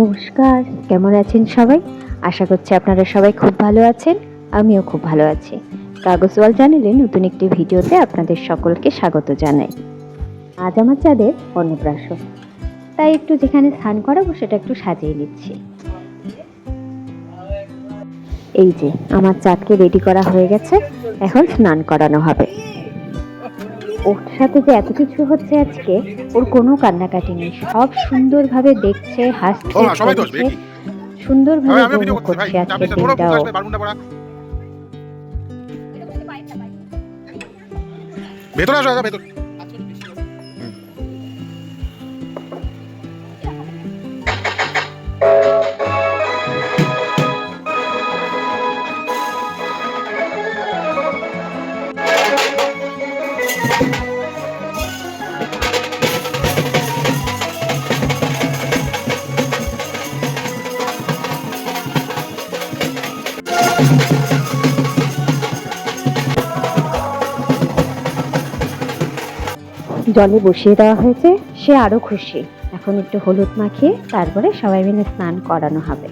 নমস্কার, কেমন আছেন সবাই? আশা করছি আপনারা সবাই খুব ভালো আছেন, আমিও খুব ভালো আছি। কাগজওয়াল চ্যানেলে নতুন একটি ভিডিওতে আপনাদের সকলকে স্বাগত জানাই। আজ আমার চাঁদের অন্নপ্রাশন। তাই একটু যেখানে স্নান করাবো সেটা একটু সাজিয়ে নিচ্ছি। এই যে, আমার চাঁদকে রেডি করা হয়ে গেছে, এখন স্নান করানো হবে। ওর সাথে যে এত কিছু হচ্ছে আজকে ওর কোনো কান্নাকাটি নেই। সব সুন্দরভাবে দেখছে হাসছে সুন্দরভাবে উপভোগ করছে আজকে আজকের দিনটাও। ভেতরে আসো ভেতর। জলে বসিয়ে দেওয়া হয়েছে, সে আরও খুশি। এখন একটু হলুদ মাখিয়ে তারপরে সবাই মিলে স্নান করানো হবে।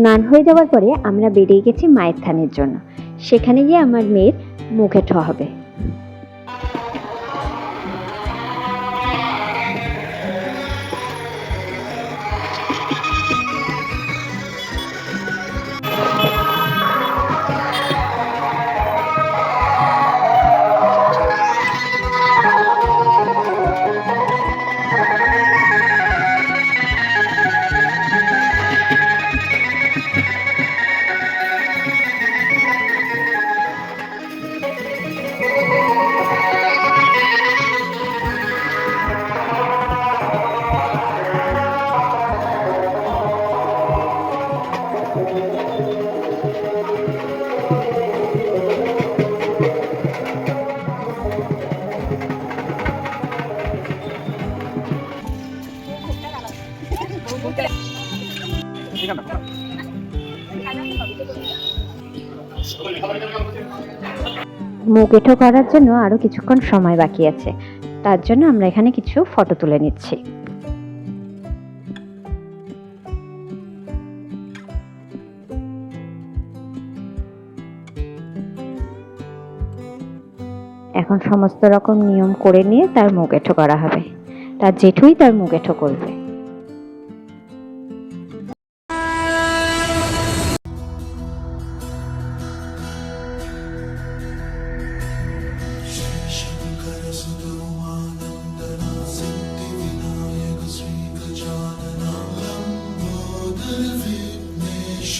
স্নান হয়ে যাওয়ার পরে আমরা বেরিয়ে গেছি মায়ের থানের জন্য। সেখানে গিয়ে আমার মেয়ের মুখে ঠ হবে। মুখ এঁঠো করার জন্য আরও কিছুক্ষণ সময় বাকি আছে। তার জন্য আমরা এখানে কিছু ফটো তুলে নিচ্ছি। এখন সমস্ত রকম নিয়ম করে নিয়ে তার মুখ এঁঠো করা হবে। তার জেঠুই তার মুখ এঁঠো করবে।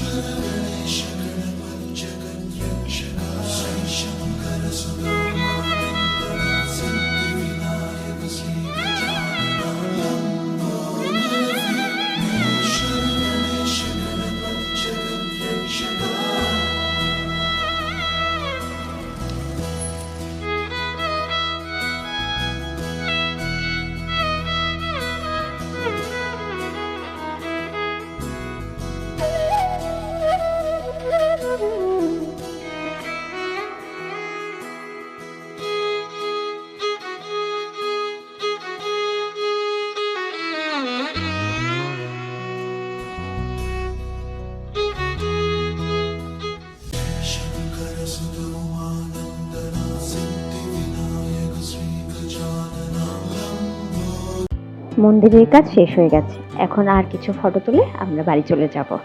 Generation. মন্দিরের কাজ শেষ হয়ে গেছে। এখন আর কিছু ফটো তুলে আমরা বাড়ি চলে যাব।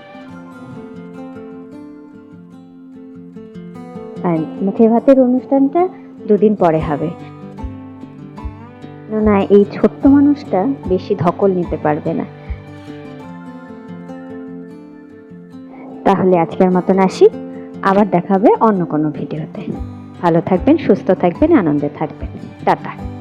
আর মুখে ভাতের অনুষ্ঠানটা দুদিন পরে হবে। না এই ছোট্ট মানুষটা বেশি ধকল নিতে পারবে না। তাহলে আজকের মতন আসি। আবার দেখাবে অন্য কোনো ভিডিওতে। ভালো থাকবেন, সুস্থ থাকবেন, আনন্দে থাকবেন। টাটা।